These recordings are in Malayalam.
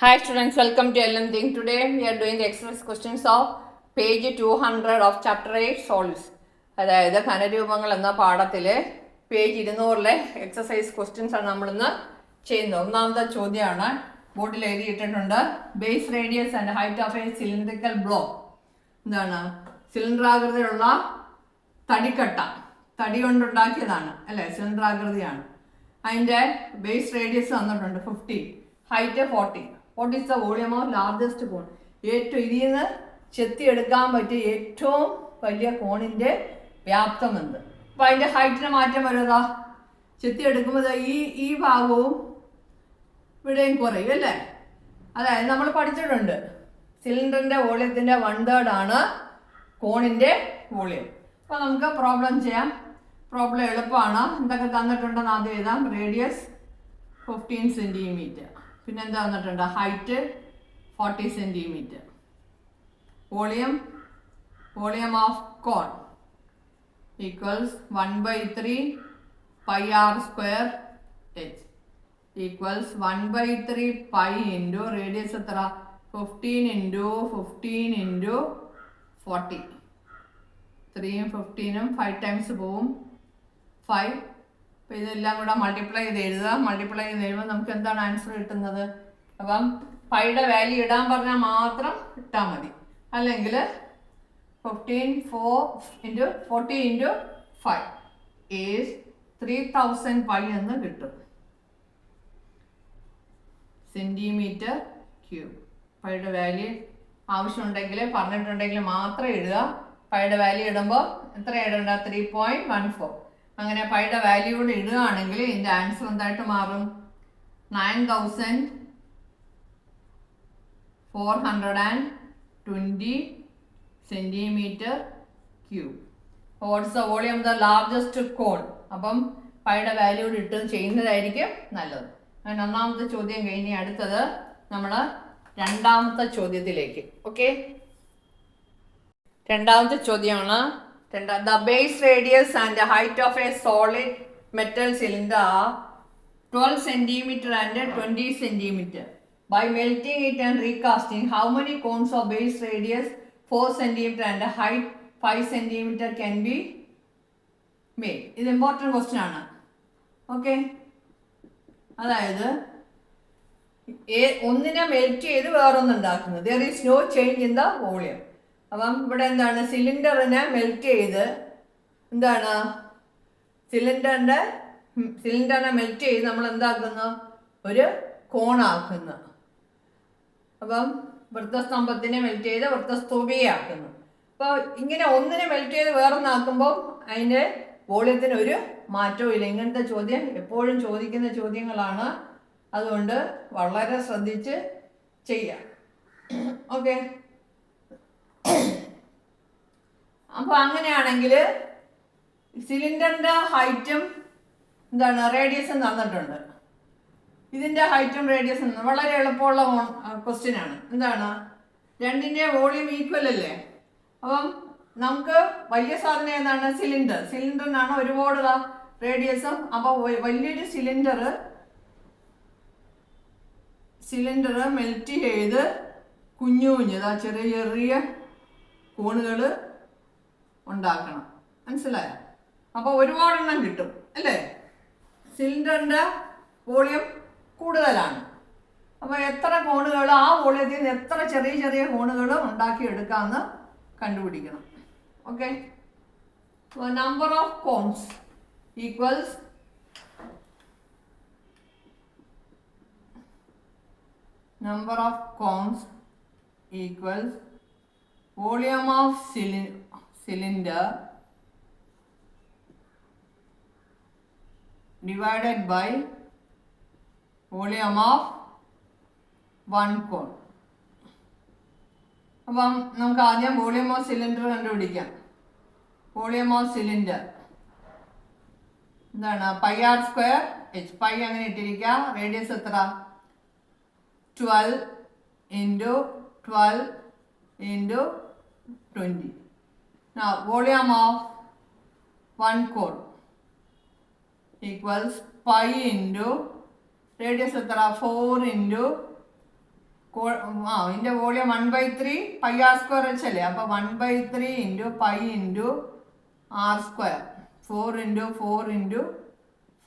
Hi students, welcome to LM Think. Today we are doing the exercise questions of page 200 of chapter 8 solids. അതായത് ഘനരൂപങ്ങൾ എന്ന പാഠത്തിലെ പേജ് ഇരുന്നൂറിലെ എക്സസൈസ് ക്വസ്റ്റ്യൻസ് ആണ് നമ്മളിന്ന് ചെയ്യുന്നത്. ഒന്നാമത്തെ ചോദ്യമാണ്. ബോർഡിൽ എഴുതിയിട്ടിട്ടുണ്ട്. Base radius and height of a cylindrical block എന്താണ്? സിലിണ്ടർ ആകൃതിയിലുള്ള തടിക്കട്ട. തടി കൊണ്ടുണ്ടാക്കിയതാണ്. അല്ലേ? സിലിണ്ടറാകൃതിയാണ് അതിന്റെ ബേസ് റേഡിയസ് തന്നിട്ടുണ്ട് fifty height forty what is the volume of largest cone ഏറ്റവും ഇതിൽ നിന്ന് ചെത്തിയെടുക്കാൻ പറ്റിയ ഏറ്റവും വലിയ കോണിന്റെ വ്യാപ്തം എന്ത്? അപ്പം അതിന്റെ ഹൈറ്റിന് മാറ്റം വരുന്നതാ ചെത്തിയെടുക്കുമ്പോൾ ഈ ഈ ഭാഗവും ഇവിടെയും കുറയും അല്ലേ? അതായത് നമ്മൾ പഠിച്ചിട്ടുണ്ട് സിലിണ്ടറിന്റെ വോളിയത്തിന്റെ വൺ തേർഡ് ആണ് കോണിന്റെ വോളിയം. അപ്പോൾ നമുക്ക് പ്രോബ്ലം ചെയ്യാം. പ്രോബ്ലം എളുപ്പമാണ്. എന്തൊക്കെ തന്നിട്ടുണ്ടെന്ന് ആദ്യം എഴുതാം. റേഡിയസ് ഫിഫ്റ്റീൻ സെന്റിമീറ്റർ പിന്നെ എന്താ തന്നിട്ടുണ്ട് height forty centimetre volume volume of cone equals one by three pi r square h equals one by three pi into radius എത്ര fifteen into fifteen into forty ത്രീയും ഫിഫ്റ്റീനും ഫൈവ് ടൈംസ് പോവും. ഫൈവ് അപ്പോൾ ഇതെല്ലാം കൂടെ മൾട്ടിപ്ലൈ ചെയ്ത് എഴുതുക. മൾട്ടിപ്ലൈ ചെയ്ത് എഴുതുമ്പോൾ നമുക്ക് എന്താണ് ആൻസർ കിട്ടുന്നത്? അപ്പം പൈയുടെ വാല്യൂ ഇടാൻ പറഞ്ഞാൽ മാത്രം ഇട്ടാൽ മതി. അല്ലെങ്കിൽ fifteen four into fourteen into five age three thousand pi എന്ന് കിട്ടും. സെന്റിമീറ്റർ ക്യൂബ് പൈയുടെ വാല്യൂ ആവശ്യമുണ്ടെങ്കിൽ പറഞ്ഞിട്ടുണ്ടെങ്കിൽ മാത്രം എഴുതുക. പൈയുടെ വാല്യൂ ഇടുമ്പോൾ എത്ര ഇടണ്ട ത്രീ പോയിന്റ് വൺ ഫോർ അങ്ങനെ പൈയുടെ വാല്യൂ കൂടെ ഇടുകയാണെങ്കിൽ ഇതിന്റെ ആൻസർ എന്തായിട്ട് മാറും? Nine thousand four hundred and twenty centimetre cube what's the volume the largest cone അപ്പം പൈയുടെ വാല്യൂ കൂടി ഇട്ട് ചെയ്യുന്നതായിരിക്കും നല്ലത്. അങ്ങനെ ഒന്നാമത്തെ ചോദ്യം കഴിഞ്ഞ് അടുത്തത് നമ്മൾ രണ്ടാമത്തെ ചോദ്യത്തിലേക്ക്. ഓക്കെ രണ്ടാമത്തെ ചോദ്യമാണ് രണ്ടാ the base radius and height of a solid metal cylinder twelve centimetre and twenty centimetre by melting it and recasting how many cones of base radius four centimetre and height five centimetre can be made ഇത് ഇമ്പോർട്ടന്റ് ക്വസ്റ്റ്യൻ ആണ്. ഓക്കെ അതായത് ഒന്നിനെ മെൽറ്റ് ചെയ്ത് വേറൊന്നുണ്ടാക്കുന്നത് there is no change in the volume അപ്പം ഇവിടെ എന്താണ്? സിലിണ്ടറിനെ മെൽറ്റ് ചെയ്ത് എന്താണ്? സിലിണ്ടറിന്റെ സിലിണ്ടറിനെ മെൽറ്റ് ചെയ്ത് നമ്മൾ എന്താക്കുന്നു? ഒരു കോണാക്കുന്നു. അപ്പം വൃത്തസ്തംഭത്തിനെ മെൽറ്റ് ചെയ്ത് വൃത്തസ്തൂപിയാക്കുന്നു അപ്പോൾ ഇങ്ങനെ ഒന്നിനെ മെൽറ്റ് ചെയ്ത് വേറൊന്നാക്കുമ്പോൾ അതിന്റെ വോളിയത്തിന് ഒരു മാറ്റവും ഇല്ല. ഇങ്ങനത്തെ ചോദ്യം എപ്പോഴും ചോദിക്കുന്ന ചോദ്യങ്ങളാണ്. അതുകൊണ്ട് വളരെ ശ്രദ്ധിച്ച് ചെയ്യാം. ഓക്കെ. അപ്പോൾ അങ്ങനെയാണെങ്കിൽ സിലിണ്ടറിന്റെ ഹൈറ്റും എന്താണ് റേഡിയസും തന്നിട്ടുണ്ട്. ഇതിന്റെ ഹൈറ്റും റേഡിയസും വളരെ എളുപ്പമുള്ള ക്വസ്റ്റ്യൻ ആണ്. എന്താണ്? രണ്ടിന്റെ വോളിയം ഈക്വൽ അല്ലേ? അപ്പം നമുക്ക് വലിയ സാധനം ഏതാണ്? സിലിണ്ടർ. സിലിണ്ടറിനാണ് ഒരുപാട് റേഡിയസും അപ്പോൾ വലിയൊരു സിലിണ്ടർ സിലിണ്ടർ മെൽറ്റ് ചെയ്ത് കുഞ്ഞു കുഞ്ഞ് ചെറിയ ചെറിയ കോണുകൾ ഉണ്ടാക്കണം. മനസ്സിലായ? അപ്പോൾ ഒരുപാടെണ്ണം കിട്ടും അല്ലേ? സിലിണ്ടറിന്റെ വോളിയം കൂടുതലാണ്. അപ്പോൾ എത്ര കോണുകൾ ആ വോളിയത്തിൽ നിന്ന് എത്ര ചെറിയ ചെറിയ കോണുകൾ ഉണ്ടാക്കിയെടുക്കാമെന്ന് കണ്ടുപിടിക്കണം. Okay? Number of cones equals number of cones equals volume of cyli- cylinder divided by volume of one cone. അപ്പം നമുക്ക് ആദ്യം വോളിയം ഓഫ് സിലിണ്ടർ കണ്ടുപിടിക്കാം. വോളിയം ഓഫ് സിലിണ്ടർ എന്താണ് pi r square h pi അങ്ങനെ ഇട്ടിരിക്കുക. റേഡിയസ് എത്ര? Twelve into twelve into twenty volume of one cone equals pi into radius എത്ര ഫോർ ഇന്റു ആ ഇതിന്റെ volume one by three pi r square വെച്ചല്ലേ? അപ്പോൾ one by three into pi into r square four into four into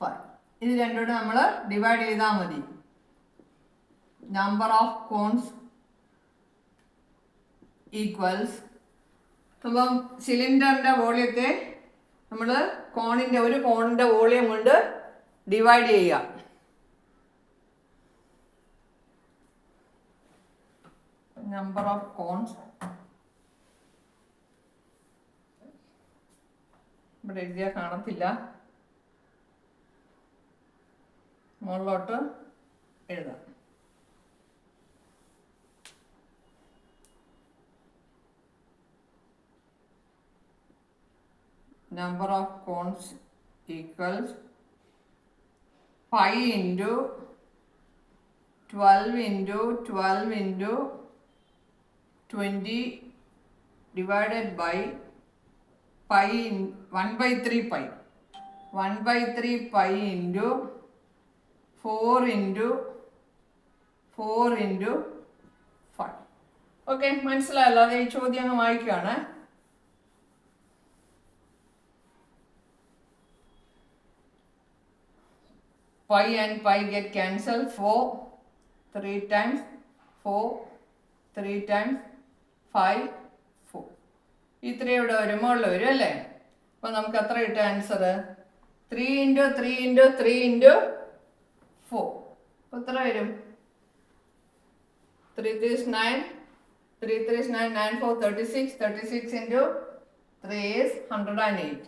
five ഇത് രണ്ടുകൂടെ നമ്മൾ ഡിവൈഡ് ചെയ്താൽ മതി. നമ്പർ ഓഫ് കോൺസ് ഈക്വൽസ് അപ്പം സിലിണ്ടറിന്റെ വോളിയത്തെ നമ്മൾ കോണിന്റെ ഒരു കോണിന്റെ വോളിയം കൊണ്ട് ഡിവൈഡ് ചെയ്യുക. നമ്പർ ഓഫ് കോൺസ് ഇവിടെ എഴുതിയാൽ കാണത്തില്ല. മുകളിലോട്ട് എഴുതാം. number of cones equals 5 into 12 into 12 into 20 divided by pi in 1 by 3 pi 1 by 3 pi into 4 into 4 into 5 okay മനസ്സിലായല്ലോ അത് ഈ ചോദ്യം അങ്ങ് വായിക്കുകയാണ് pi and pi get cancelled 4 3 times 4 3 times 5 4 ഇത്രയും ഇവിടെ വരുമ്പോൾ വരും അല്ലേ? അപ്പോൾ നമുക്ക് എത്ര കിട്ടുക answer three into three into three into four അപ്പോൾ എത്ര വരും? Three threes nine three threes nine nine four thirty six thirty six into three is hundred and eight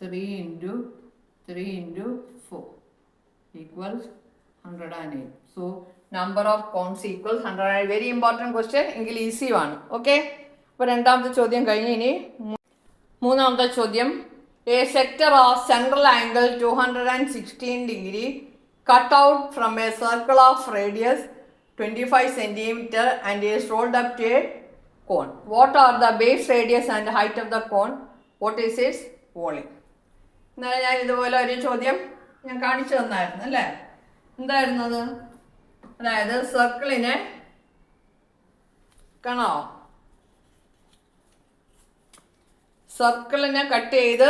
3 three 3 into 3 into 4 eight 108. So, number of equals equals 108. Very important question എങ്കിൽ ഈസി ആണ് ഓക്കെ അപ്പോൾ രണ്ടാമത്തെ ചോദ്യം കഴിഞ്ഞ് ഇനി മൂന്നാമത്തെ ചോദ്യം. A sector of central angle two hundred and sixteen degree out from a circle of radius twenty five centimetre and is rolled up to a cone what are the base radius and height of the cone what is is volume ഇന്നലെ ഞാൻ ഇതുപോലെ ഒരു ചോദ്യം ഞാൻ കാണിച്ചു തന്നായിരുന്നു അല്ലേ? എന്തായിരുന്നു അത് അതായത് സർക്കിളിനെ കാണോ? സർക്കിളിനെ കട്ട് ചെയ്ത്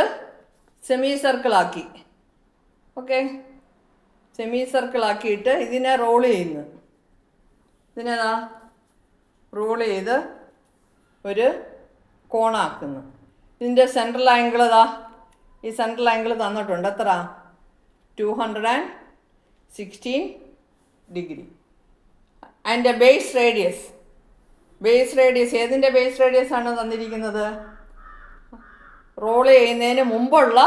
സെമി സർക്കിളാക്കി ഓക്കെ? സെമി സർക്കിളാക്കിയിട്ട് ഇതിനെ റോൾ ചെയ്യുന്നു. ഇതിനേതാ? റോൾ ചെയ്ത് ഒരു കോണാക്കുന്നു. ഇതിന്റെ സെൻട്രൽ ആംഗിൾ ഇതാ ഈ സെൻട്രൽ ആംഗിൾ തന്നിട്ടുണ്ട് എത്ര two hundred and sixteen degree and base radius base radius ഏതിന്റെ ബേസ് റേഡിയസ് ആണ് തന്നിരിക്കുന്നത്? റോൾ ചെയ്യുന്നതിന് മുമ്പുള്ള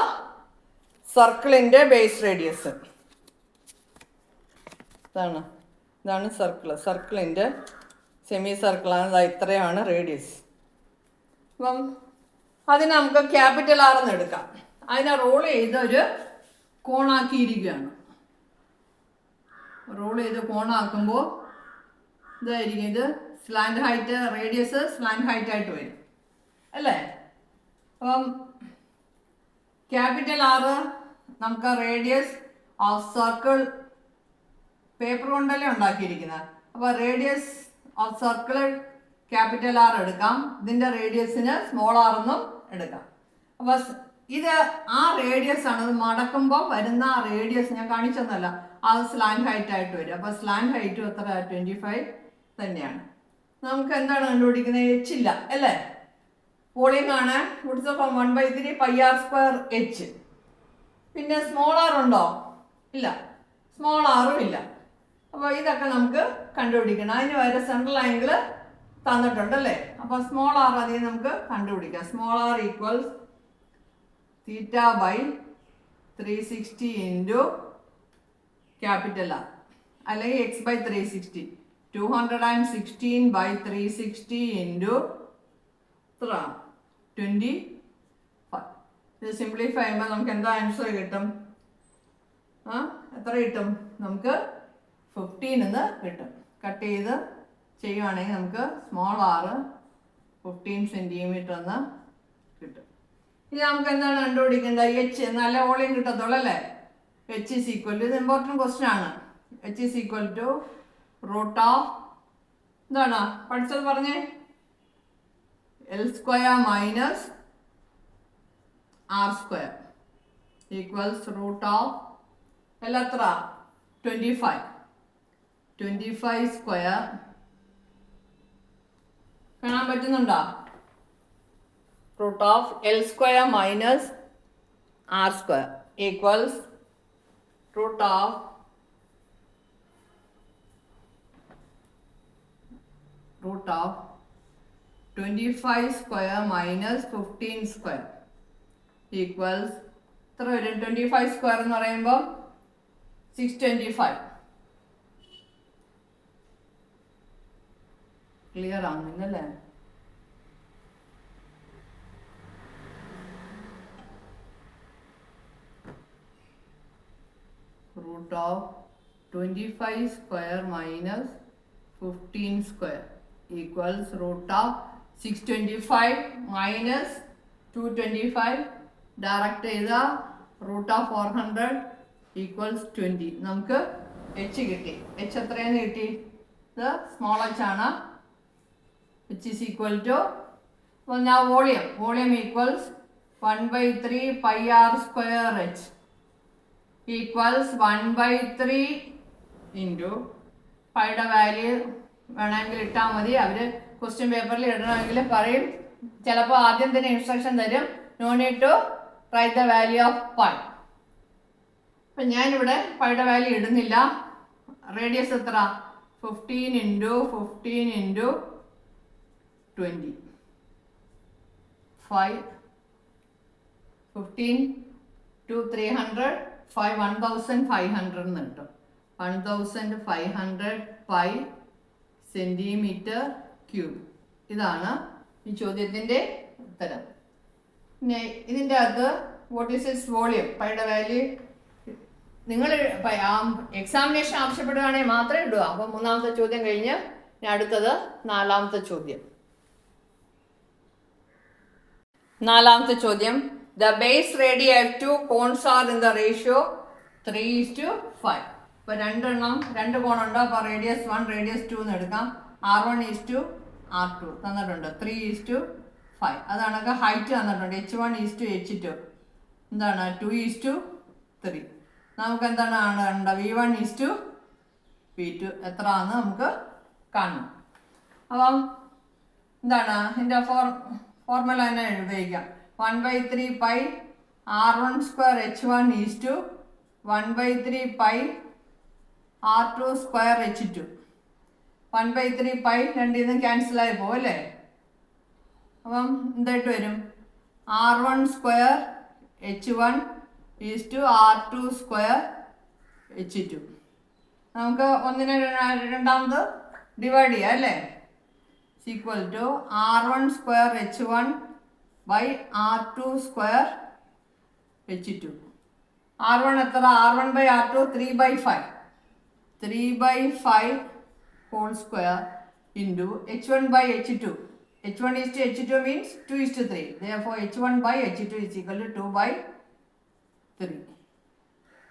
സർക്കിളിന്റെ ബേസ് റേഡിയസ് ഇതാണ്. ഇതാണ് സർക്കിൾ സർക്കിളിന്റെ സെമി സർക്കിളാണ് ഇതാ ഇത്രയാണ് റേഡിയസ് അപ്പം അതിന് നമുക്ക് ക്യാപിറ്റൽ ആർ എന്ന് എടുക്കാം. അതിനെ റോൾ ചെയ്ത് ഒരു കോണാക്കിയിരിക്കുകയാണ് റോൾ ചെയ്ത് കോണാക്കുമ്പോൾ ഇതായിരിക്കും. ഇത് slant height radius slant height ആയിട്ട് വരും. അല്ലേ? അപ്പം ക്യാപിറ്റൽ ആറ് നമുക്ക് റേഡിയസ് ഓഫ് സർക്കിൾ പേപ്പർ കൊണ്ടല്ലേ ഉണ്ടാക്കിയിരിക്കുന്നത് അപ്പോൾ radius of circle capital R എടുക്കാം. ഇതിന്റെ റേഡിയസിന് സ്മോൾ ആർ എന്നും എടുക്കാം. അപ്പോൾ ഇത് ആ റേഡിയസ് ആണ്. അത് മടക്കുമ്പോൾ വരുന്ന ആ റേഡിയസ് ഞാൻ കാണിച്ചൊന്നല്ല. ആ സ്ലാൻഡ് ഹൈറ്റ് ആയിട്ട് വരും. അപ്പോൾ സ്ലാൻഡ് ഹൈറ്റും എത്ര ട്വന്റി ഫൈവ് തന്നെയാണ്. നമുക്ക് എന്താണ് കണ്ടുപിടിക്കുന്നത്? എച്ച് ഇല്ല അല്ലേ? വോളിയം ആണ്. Of one by three pi r square h പിന്നെ സ്മോൾ ആർ ഉണ്ടോ? ഇല്ല. സ്മോൾ ആറും ഇല്ല. അപ്പോൾ ഇതൊക്കെ നമുക്ക് കണ്ടുപിടിക്കണം. അതിന് വരെ സെൻട്രൽ ആംഗിൾ തന്നിട്ടുണ്ടല്ലേ അപ്പോൾ സ്മോൾ ആർ അതിൽ നമുക്ക് കണ്ടുപിടിക്കാം. Small R equals theta by three sixty into capital R അല്ലെങ്കിൽ X by three sixty two hundred and sixteen by three sixty into ഇത്ര ട്വന്റി ഫൈവ് ഇത് സിംപ്ലിഫൈ ചെയ്യുമ്പോൾ നമുക്ക് എന്താ ആൻസർ കിട്ടും? ആ എത്ര കിട്ടും? നമുക്ക് ഫിഫ്റ്റീൻ എന്ന് കിട്ടും. കട്ട് ചെയ്ത് ചെയ്യുവാണെങ്കിൽ നമുക്ക് സ്മോൾ ആറ് ഫിഫ്റ്റീൻ സെന്റിമീറ്റർ എന്ന് ഇനി നമുക്ക് എന്താണ് കണ്ടുപിടിക്കേണ്ടത്? എച്ച് നല്ല ഓളിയും കിട്ടത്തുള്ളൂ അല്ലേ? എച്ച് ഇസ് ഈക്വൽ ഇത് ഇമ്പോർട്ടന്റ് ക്വസ്റ്റ്യൻ ആണ്. H is equal to root of എന്താണ്? പഠിച്ചത് പറഞ്ഞേ? L square minus R square equals root of L എത്ര twenty five twenty five square കാണാൻ പറ്റുന്നുണ്ടോ? Root of L square minus R square equals root of root of 25 square minus 15 square equals എത്ര വരും? ട്വന്റി ഫൈവ് സ്ക്വയർ എന്ന് പറയുമ്പോൾ six twenty five clear ആവുന്നില്ലല്ലേ? Root of twenty five square minus fifteen square equals root of six twenty five minus two twenty five direct ചെയ്ത root of four hundred equals twenty നമുക്ക് എച്ച് കിട്ടി. എച്ച് എത്രയെന്ന് കിട്ടി? ഇത് സ്മോൾ എച്ച് ആണ്. എച്ച് ഈസ് ഈക്വൽ ടു ഞാൻ volume. Volume equals one by three pi R square H equals one by three into പൈയുടെ value വേണമെങ്കിൽ ഇട്ടാൽ മതി. അവർ ക്വസ്റ്റ്യൻ പേപ്പറിൽ ഇടണമെങ്കിൽ പറയും. ചിലപ്പോൾ ആദ്യം തന്നെ ഇൻസ്ട്രക്ഷൻ തരും. No need to write the value of pi അപ്പം ഞാനിവിടെ പൈയുടെ വാല്യൂ ഇടുന്നില്ല. റേഡിയസ് എത്ര? Fifteen into fifteen into twenty five fifteen two three hundred five one thousand five hundred എന്ന് കിട്ടും one thousand five hundred five centimetre cube ഇതാണ് ഈ ചോദ്യത്തിന്റെ ഉത്തരം. പിന്നെ ഇതിന്റെ അകത്ത് വാട്ട് ഈസ് ഇസ് വോളിയം പൈയുടെ വാല്യൂ നിങ്ങൾ എക്സാമിനേഷൻ ആവശ്യപ്പെടുകയാണെങ്കിൽ മാത്രമേ ഇടുക അപ്പോൾ മൂന്നാമത്തെ ചോദ്യം കഴിഞ്ഞ് ഞാൻ അടുത്തത് നാലാമത്തെ ചോദ്യം. നാലാമത്തെ ചോദ്യം. The base radii of two cones are in the ratio three is to five ഇപ്പോൾ രണ്ടെണ്ണം രണ്ട് കോണുണ്ട് അപ്പോൾ റേഡിയസ് വൺ റേഡിയസ് ടു എന്ന് എടുക്കാം. R one is to R two തന്നിട്ടുണ്ട്. ത്രീ ഈസ് ടു ഫൈവ് അതാണെങ്കിൽ ഹൈറ്റ് തന്നിട്ടുണ്ട്. H one is to H two എന്താണ്? ടു ഈസ് ടു ത്രീ നമുക്ക് എന്താണ് കാണേണ്ടത്? V one is to V two എത്ര ആണെന്ന് നമുക്ക് കാണണം. അപ്പം എന്താണ്? ഇതിന്റെ ഫോർ ഫോർമുല തന്നെ ഉപയോഗിക്കാം. One by three pi R one square H one is to one by three pi R two square H two one by three pi രണ്ടിൽ നിന്ന് ക്യാൻസലായി പോകും അല്ലേ? അപ്പം എന്തായിട്ട് വരും? R one square H one is to R two square H two നമുക്ക് ഒന്നിനെ രണ്ടാമത് ഡിവൈഡ് ചെയ്യാം അല്ലേ? Equal to R one square H one by R two square H two R one എത്ര R one by R two three by five three by five whole square into H one by H two H one is to H two means two is to three four H one by H two is equal to two by three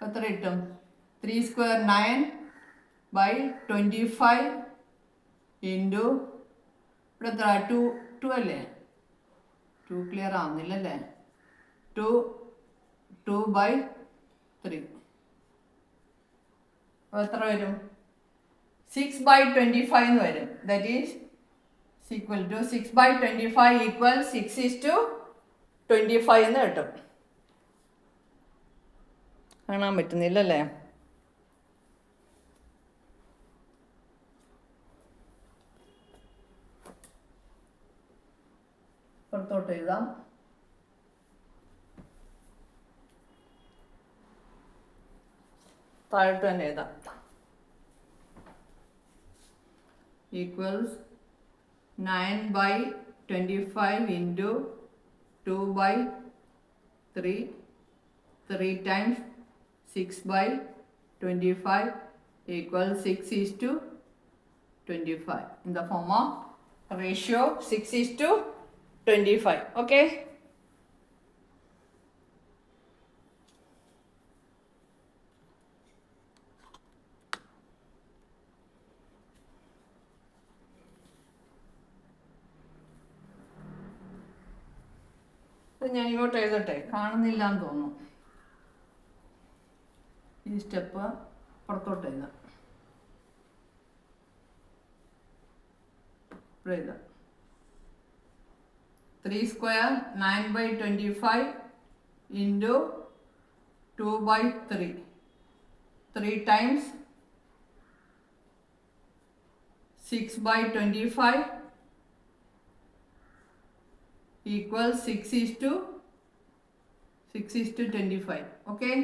എത്ര കിട്ടും? Three square nine by twenty five into ഇവിടെ എത്ര ടു ടു അല്ലേ? ടു ക്ലിയർ ആവുന്നില്ല അല്ലേ ടു ടു ബൈ ത്രീ അപ്പോൾ എത്ര വരും? സിക്സ് ബൈ ട്വന്റി ഫൈവ് എന്ന് വരും. That is equal to six by twenty five equal six is to twenty five എന്ന് കിട്ടും. കാണാൻ പറ്റുന്നില്ലല്ലേ? പുറത്തോട്ട് എഴുതാം. താഴോട്ട് തന്നെ എഴുതാം. Equals nine by twenty five into two by three three times six by twenty five equal six is to twenty five in the form of ratio six is to twenty five okay ഞാൻ ഇങ്ങോട്ട് എഴുതട്ടെ? കാണുന്നില്ല എന്ന് തോന്നുന്നു. ഈ സ്റ്റെപ്പ് പുറത്തോട്ട് എഴുതാം. എഴുതാം. three square nine by twenty five into two by three three times six by twenty five equals 6 is to 6 is to 25 okay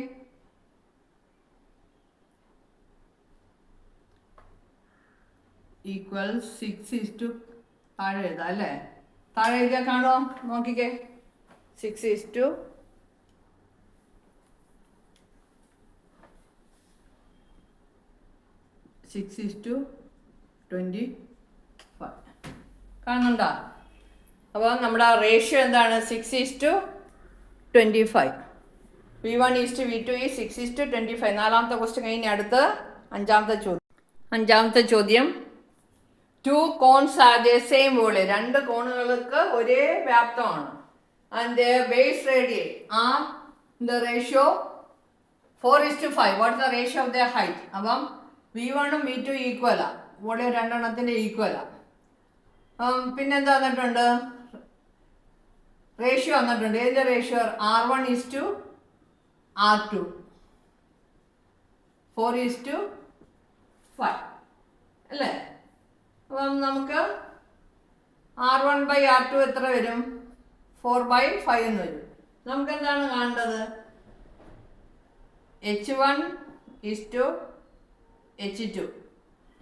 equals 6 is to താഴെ എഴുതാം അല്ലേ താഴെ എഴുതിയാൽ കാണോ നോക്കിക്കേ. Six is to six is to twenty five കാണുന്നുണ്ടോ? അപ്പോൾ നമ്മുടെ റേഷ്യോ എന്താണ്? Six is to twenty five V one is to V two ഈ six is to twenty five നാലാമത്തെ ക്വസ്റ്റ്യൻ കഴിഞ്ഞ് അടുത്ത് അഞ്ചാമത്തെ ചോദ്യം. അഞ്ചാമത്തെ ചോദ്യം. Two cones are the same volume രണ്ട് കോണുകൾക്ക് ഒരേ വ്യാപ്തമാണ്. And base radii are the ratio four is to five what the ratio of the height അപ്പം വി വണ്ണും വി ടു ഈക്വലാ വോളിയം രണ്ടെണ്ണത്തിന്റെ ഈക്വലാ പിന്നെന്താ വന്നിട്ടുണ്ട്? റേഷ്യോ വന്നിട്ടുണ്ട്. ഏതിന്റെ ratio R one is to R two four is to five അല്ലേ? അപ്പം നമുക്ക് R one by R two എത്ര വരും? ഫോർ ബൈ ഫൈവ് എന്ന് വരും. നമുക്ക് എന്താണ് കാണേണ്ടത്? H one is to H two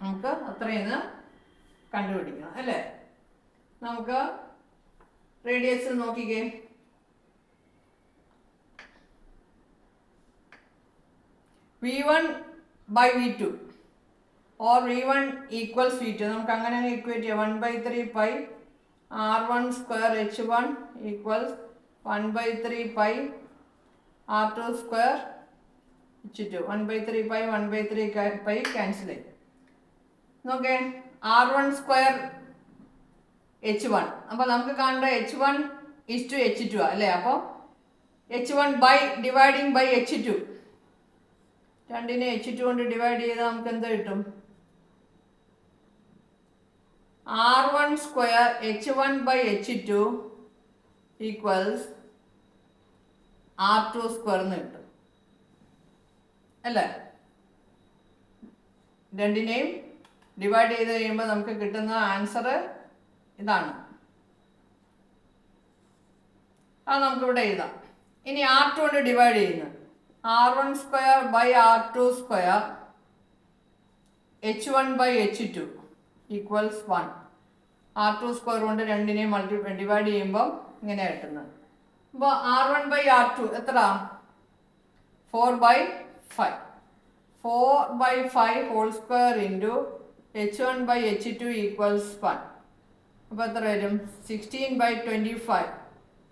നമുക്ക് അത്രയെന്ന് കണ്ടുപിടിക്കണം അല്ലേ? നമുക്ക് റേഡിയസ് നോക്കിക്കേ. V one by V two or V one equals V നമുക്ക് അങ്ങനെ ഈക്വേറ്റ് ചെയ്യാം. One by three pi R one square H one equals one by three pi R two square H two one by three pi one by three pi cancel ചെയ്യും നോക്കേ R one square H one അപ്പോൾ നമുക്ക് കാണേണ്ട H one is to H two അല്ലേ? അപ്പോൾ H one by dividing by H two രണ്ടിനെ എച്ച് ടു കൊണ്ട് ഡിവൈഡ് ചെയ്താൽ നമുക്ക് എന്ത് കിട്ടും? R one square H one by H two equals R two square എന്ന് കിട്ടും. അല്ലേ? രണ്ടിനെയും ഡിവൈഡ് ചെയ്ത് കഴിയുമ്പോൾ നമുക്ക് കിട്ടുന്ന ആൻസർ ഇതാണ്. അത് നമുക്കിവിടെ എഴുതാം. ഇനി ആർ ടു കൊണ്ട് ഡിവൈഡ് ചെയ്യുന്നു. R one square by R two square H one by H two equals one R two square കൊണ്ട് രണ്ടിനെ മൾട്ടിപ്ലൈ ഡിവൈഡ് ചെയ്യുമ്പോൾ ഇങ്ങനെ കിട്ടുന്നത് അപ്പോൾ R one by R two എത്ര four by five four by five whole square into H one by H two equals one അപ്പോൾ എത്ര വരും? Sixteen by twenty five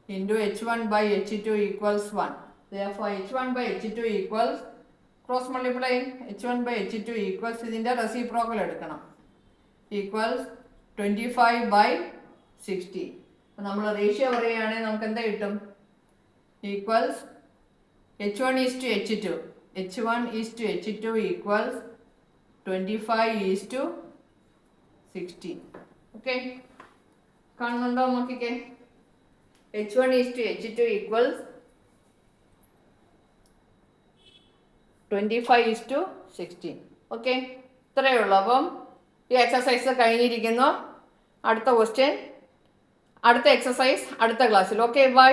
into H one by H two equals one therefore H one by H two equals cross multiply H one by H two equals ഇതിന്റെ റെസിപ്രോക്കൽ എടുക്കണം. Equals twenty five by sixty അപ്പം നമ്മൾ റേഷ്യോ പറയുകയാണെങ്കിൽ നമുക്ക് എന്താ കിട്ടും? Equals H one is to H two H one is to H two equals twenty five is to sixty okay കാണുന്നുണ്ടോ നോക്കിക്കേ? H one is to H two equals twenty five is to sixteen okay ഇത്രയേ ഉള്ളൂ. അപ്പം ഈ എക്സസൈസ് കഴിഞ്ഞിരിക്കുന്നു. അടുത്ത ക്വസ്റ്റ്യൻ അടുത്ത എക്സസൈസ് അടുത്ത ക്ലാസ്സിൽ ഓക്കെ ബൈ